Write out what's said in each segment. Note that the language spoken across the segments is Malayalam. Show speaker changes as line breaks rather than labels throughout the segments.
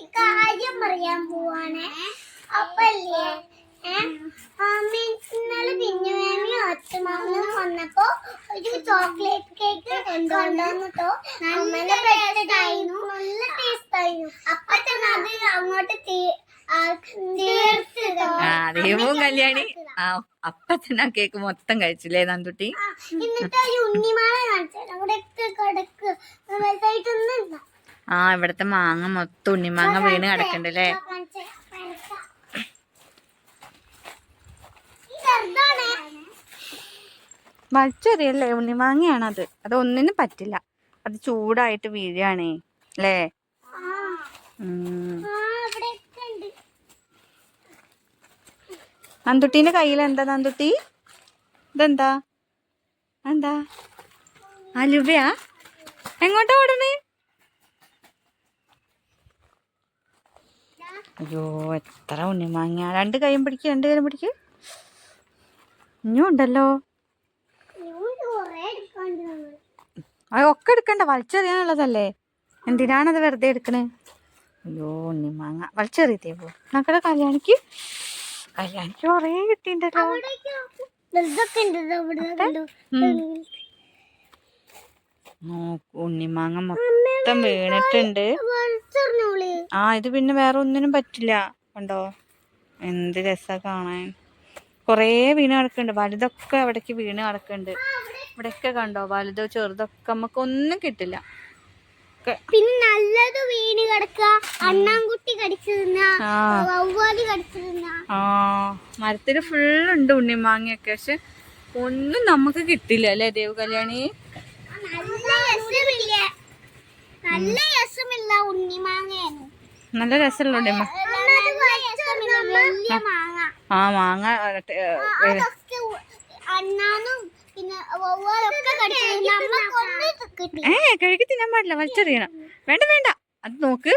ഒരു കാര്യം പറയാൻ പോവാണ്. അപ്പല്ലേ? ഇന്നലെ പിന്നെ മാമി ഒറ്റമാമനും വന്നപ്പോ ഒരു ചോക്ലേറ്റ് കേക്ക് കൊണ്ടുവന്നിട്ടോ അമ്മനെ പെട്ടതായിരുന്നു നല്ല ടേസ്റ്റ് ആയിരുന്നു. അപ്പൊ തന്നെ അത് അങ്ങോട്ട് തീർത്ത്
കല്യാണി. ആ കേക്ക് മൊത്തം കഴിച്ചില്ലേ നന്ദുട്ടി?
എന്നിട്ട് ഒരു ഉണ്ണിമാല കാണിച്ചു. അവിടെ കിടക്ക്. വലുതായിട്ടൊന്നുമില്ല.
ആ ഇവിടത്തെ മാങ്ങ മൊത്തം ഉണ്ണിമാങ്ങ വീണ് കിടക്കണ്ടല്ലേ. വലിച്ചെറിയല്ലേ? ഉണ്ണിമാങ്ങയാണത്. അത് ഒന്നിനും പറ്റില്ല. അത് ചൂടായിട്ട് വീഴാണേ അല്ലേ? നന്തുട്ടീന്റെ കയ്യിൽ എന്താ നന്തുട്ടി ഇതെന്താ? എന്താ അലുവയാ? എങ്ങോട്ടാ ഓടണേ അയ്യോ എത്ര ഉണ്ണിമാങ്ങ രണ്ട് കൈയും പിടിക്ക് രണ്ട് കൈയും പിടിക്ക്. ഇനിയും ഉണ്ടല്ലോ. അത് ഒക്കെ എടുക്കണ്ട. വലിച്ചെറിയാനുള്ളതല്ലേ. എന്തിനാണത് വെറുതെ എടുക്കണേ? അയ്യോ ഉണ്ണിമാങ്ങ വലിച്ചെറിയത്തേ പോ. നമുക്കടെ കല്യാണിക്ക്? കല്യാണിക്ക് കുറേ കിട്ടിണ്ടല്ലോ
അവിടേക്ക് നോക്ക്.
ഉണ്ണിമാങ്ങ മൊത്തം വീണിട്ടുണ്ട്. ആ ഇത് പിന്നെ വേറെ ഒന്നിനും പറ്റില്ല. കണ്ടോ? എന്ത് രസാ കാണാൻ. കുറേ വീണ് കിടക്കുന്നുണ്ട്. വലുതൊക്കെ അവിടേക്ക് വീണ് കിടക്കുന്നുണ്ട്. ഇവിടെയൊക്കെ കണ്ടോ? വലുതോ ചെറുതൊക്കെ നമുക്ക് ഒന്നും കിട്ടില്ല.
പിന്നെ നല്ലത് വീണ് അണ്ണാൻകുട്ടി കടിച്ചു തിന്ന.
ആ. മരത്തിൽ ഫുള്ളുണ്ട് ഉണ്ണിമാങ്ങയൊക്കെ. പക്ഷെ ഒന്നും നമുക്ക് കിട്ടില്ല അല്ലേ ദേവ് കല്യാണി
നല്ല രസമില്ല. നല്ല രസമില്ല ഉണ്ണിമാങ്ങയാണ്
നല്ല രസമുള്ള ഉണ്ണിമാ ആ. മാങ്ങ. ഏ, കഴുകി തിന്നാൻ പാടില്ല വലിച്ചെറിയണം. വേണ്ട വേണ്ട. അത് നോക്ക്.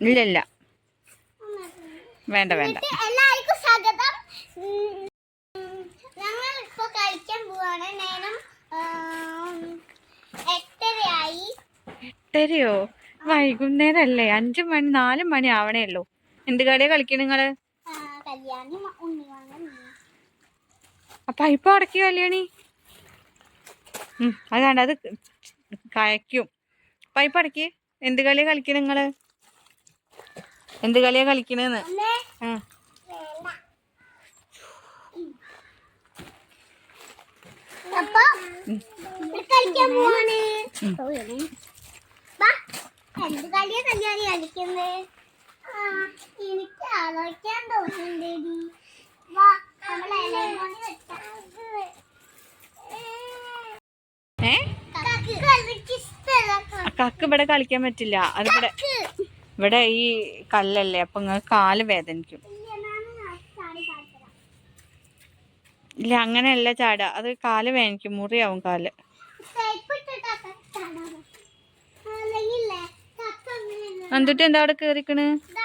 ഇല്ല ഇല്ല. വേണ്ട വേണ്ട.
എല്ലാവർക്കും സ്വാഗതം.
എട്ടരയോ വൈകുന്നേരല്ലേ? അഞ്ചു മണി നാലു മണി ആവണേ ഉള്ളൂ എന്ത് കളിയാ കളിക്കണ
നിങ്ങൾ?
അപ്പൊ ഇപ്പൊ അടക്കി കല്യാണി? ഉം അത് കയക്കും പൈപ്പ് അടക്കി എന്ത് കളിയാ കളിക്കണ നിങ്ങൾ? എന്ത് കളിയാ കളിക്കണെന്ന് ആ.
കളിക്കാൻ പോവാണ്. വാ, എന്ത് കളിയാ കല്യാണി കളിക്കുന്നത് ആ എനിക്ക് ആലോചിക്കാൻ തോന്നുന്നുണ്ടേടി. വാ
നമ്മളെ
കക്ക്
ഇവിടെ കളിക്കാൻ പറ്റില്ല. അത് ഇവിടെ ഇവിടെ ഈ കല്ലല്ലേ അപ്പൊ നിങ്ങൾക്ക് കാൽ വേദനിക്കും.
ഇല്ല, ചാടി
അങ്ങനെയല്ല ചാടുക. അത് കാൽ വേദനിക്കും മുറിയാവും
കാൽ.
നന്ദുട്ടി എന്താ അവിടെ കേറിക്കണ്?
ദാ,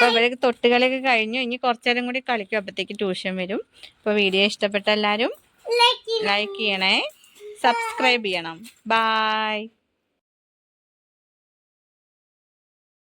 അപ്പൊ ബൈ
തൊട്ടുകളൊക്കെ തൊട്ടുകളിയൊക്കെ കഴിഞ്ഞു. ഇനി കുറച്ചേരം കൂടി കളിക്കും. അപ്പത്തേക്ക് ട്യൂഷൻ വരും. അപ്പൊ വീഡിയോ ഇഷ്ടപ്പെട്ട എല്ലാരും
ലൈക്ക്
ലൈക്ക് ചെയ്യണേ. സബ്സ്ക്രൈബ് ചെയ്യണം. ബായ്